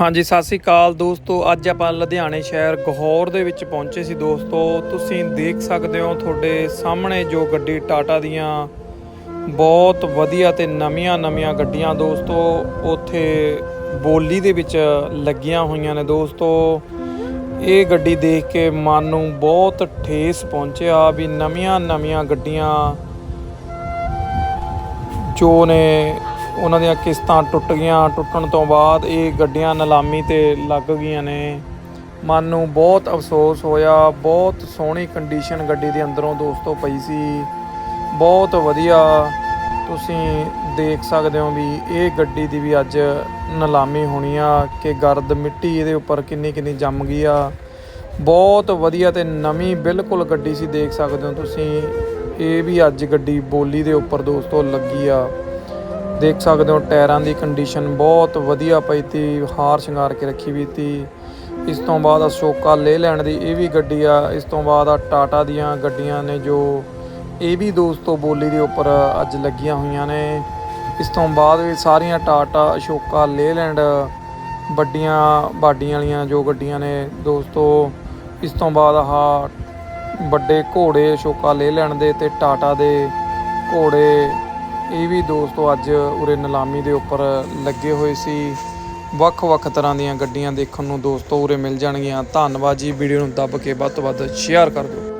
ਹਾਂਜੀ, ਸਤਿ ਸ੍ਰੀ ਅਕਾਲ ਦੋਸਤੋ। ਅੱਜ ਆਪਾਂ ਲੁਧਿਆਣੇ ਸ਼ਹਿਰ ਗਹੌਰ ਦੇ ਵਿੱਚ ਪਹੁੰਚੇ ਸੀ ਦੋਸਤੋ। ਤੁਸੀਂ ਦੇਖ ਸਕਦੇ ਹੋ ਤੁਹਾਡੇ ਸਾਹਮਣੇ ਜੋ ਗੱਡੀ ਟਾਟਾ ਦੀਆਂ ਬਹੁਤ ਵਧੀਆ ਤੇ ਨਵੀਆਂ-ਨਵੀਆਂ ਗੱਡੀਆਂ ਦੋਸਤੋ, ਉੱਥੇ ਬੋਲੀ ਦੇ ਵਿੱਚ ਲੱਗੀਆਂ ਹੋਈਆਂ ਨੇ ਦੋਸਤੋ। ਇਹ ਗੱਡੀ ਦੇਖ ਕੇ ਮਨ ਨੂੰ ਬਹੁਤ ਠੇਸ ਪਹੁੰਚਿਆ ਵੀ ਨਵੀਆਂ-ਨਵੀਆਂ ਗੱਡੀਆਂ ਜੋ ਨੇ ਉਹਨਾਂ ਦੀਆਂ ਕਿਸ਼ਤਾਂ ਟੁੱਟ ਗਈਆਂ। ਟੁੱਟਣ ਤੋਂ ਬਾਅਦ ਇਹ ਗੱਡੀਆਂ ਨਿਲਾਮੀ ਤੇ ਲੱਗ ਗਈਆਂ ਨੇ। ਮਨ ਨੂੰ ਬਹੁਤ ਅਫਸੋਸ ਹੋਇਆ। ਬਹੁਤ ਸੋਹਣੀ ਕੰਡੀਸ਼ਨ ਗੱਡੀ ਦੇ ਅੰਦਰੋਂ ਦੋਸਤੋ ਪਈ ਸੀ। ਬਹੁਤ ਵਧੀਆ। ਤੁਸੀਂ ਦੇਖ ਸਕਦੇ ਹੋ ਵੀ ਇਹ ਗੱਡੀ ਦੀ ਵੀ ਅੱਜ ਨਿਲਾਮੀ ਹੋਣੀ ਆ ਕਿ ਗਰਦ ਮਿੱਟੀ ਇਹਦੇ ਉੱਪਰ ਕਿੰਨੀ ਕਿੰਨੀ ਜੰਮ ਗਈ ਆ। ਬਹੁਤ ਵਧੀਆ ਤੇ ਨਵੀਂ ਬਿਲਕੁਲ ਗੱਡੀ ਸੀ, ਦੇਖ ਸਕਦੇ ਹੋ ਤੁਸੀਂ। ਇਹ ਵੀ ਅੱਜ ਗੱਡੀ ਬੋਲੀ ਦੇ ਉੱਪਰ ਦੋਸਤੋ ਲੱਗੀ ਆ। ਦੇਖ ਸਕਦੇ ਹੋ ਟਾਇਰਾਂ ਦੀ ਕੰਡੀਸ਼ਨ ਬਹੁਤ ਵਧੀਆ ਪਈ ਤੀ, ਹਾਰ ਸ਼ਿੰਗਾਰ ਕੇ ਰੱਖੀ ਵੀ ਤੀ। ਇਸ ਤੋਂ ਬਾਅਦ ਅਸ਼ੋਕਾ ਲੈ ਲੈਣ ਦੀ ਇਹ ਵੀ ਗੱਡੀ ਆ, ਇਸ ਤੋਂ ਬਾਅਦ ਆ ਟਾਟਾ ਦੀਆਂ ਗੱਡੀਆਂ ਨੇ ਜੋ ਇਹ ਵੀ ਦੋਸਤੋ ਬੋਲੀ ਦੇ ਉੱਪਰ ਅੱਜ ਲੱਗੀਆਂ ਹੋਈਆਂ ਨੇ। ਇਸ ਤੋਂ ਬਾਅਦ ਵੀ ਸਾਰੀਆਂ ਟਾਟਾ, ਅਸ਼ੋਕਾ, ਲੇਲੈਂਡ ਵੱਡੀਆਂ ਬਾਡੀਆਂ ਵਾਲੀਆਂ ਜੋ ਗੱਡੀਆਂ ਨੇ ਦੋਸਤੋ। ਇਸ ਤੋਂ ਬਾਅਦ ਆਹ ਵੱਡੇ ਘੋੜੇ ਅਸ਼ੋਕਾ ਲੈ ਲੈਣ ਦੇ ਤੇ ਟਾਟਾ ਦੇ ਘੋੜੇ ਇਹ ਵੀ ਦੋਸਤੋ ਅੱਜ ਉਰੇ ਨਿਲਾਮੀ ਦੇ ਉੱਪਰ ਲੱਗੇ ਹੋਏ ਸੀ। ਵੱਖ-ਵੱਖ ਤਰ੍ਹਾਂ ਦੀਆਂ ਗੱਡੀਆਂ ਦੇਖਣ ਨੂੰ ਦੋਸਤੋ ਉਰੇ ਮਿਲ ਜਾਣਗੀਆਂ। ਧੰਨਵਾਦ ਜੀ, ਵੀਡੀਓ ਨੂੰ ਦੱਬ ਕੇ ਵੱਧ ਤੋਂ ਵੱਧ ਸ਼ੇਅਰ ਕਰ ਦਿਓ।